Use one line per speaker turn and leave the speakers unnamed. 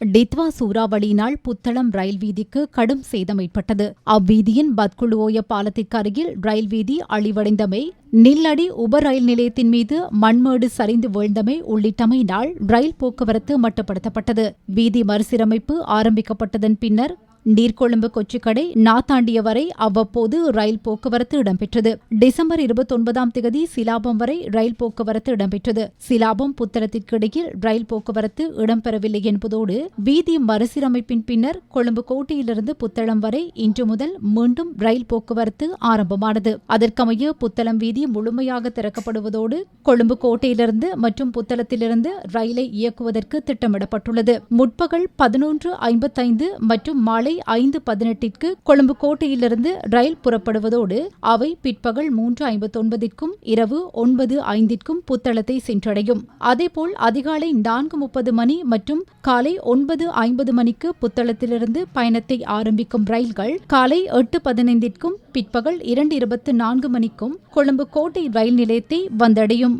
டித்வா சூறாவளியினால் புத்தளம் ரயில் வீதிக்கு கடும் சேதம் ஏற்பட்டது. அவ்வீதியின் பத்குழுவோய பாலத்திற்கு அருகில் ரயில் வீதி அழிவடைந்தமை நில்லடி உப ரயில் நிலையத்தின் மீது மண்மேடு சரிந்து வீழ்ந்தமை உள்ளிட்டமையினால் ரயில் போக்குவரத்து மட்டுப்படுத்தப்பட்டது. வீதி மறுசீரமைப்பு ஆரம்பிக்கப்பட்டதன் பின்னர் நீர்கொழும்பு கொச்சிக்கடை நாத்தாண்டிய வரை அவ்வப்போது ரயில் போக்குவரத்து இடம்பெற்றது. டிசம்பர் இருபத்தொன்பதாம் தேதி சிலாபம் வரை ரயில் போக்குவரத்து இடம்பெற்றது. சிலாபம் புத்தளத்திற்கு இடையில் ரயில் போக்குவரத்து இடம்பெறவில்லை என்பதோடு வீதி மறுசீரமைப்பின் பின்னர் கொழும்பு கோட்டையிலிருந்து புத்தளம் வரை இன்று முதல் மீண்டும் ரயில் போக்குவரத்து ஆரம்பமானது. அதற்கமைய புத்தளம் வீதி முழுமையாக திறக்கப்படுவதோடு கொழும்பு கோட்டையிலிருந்து மற்றும் புத்தளத்திலிருந்து ரயிலை இயக்குவதற்கு திட்டமிடப்பட்டுள்ளது. முற்பகல் பதினொன்று ஐம்பத்தைந்து மற்றும் மாலை மாலை ஐந்து பதினெட்டிற்கு கொழும்பு கோட்டையிலிருந்து ரயில் புறப்படுவதோடு அவை பிற்பகல் மூன்று ஐம்பத்தொன்பதிற்கும் இரவு ஒன்பது ஐந்திற்கும் புத்தளத்தை சென்றடையும். அதேபோல் அதிகாலை நான்கு முப்பது மணி மற்றும் காலை ஒன்பது ஐம்பது மணிக்கு புத்தளத்திலிருந்து பயணத்தை ஆரம்பிக்கும் ரயில்கள் காலை எட்டு பதினைந்திற்கும் பிற்பகல் இரண்டு இருபத்து நான்கு மணிக்கும் கொழும்பு கோட்டை ரயில் நிலையத்தை வந்தடையும்.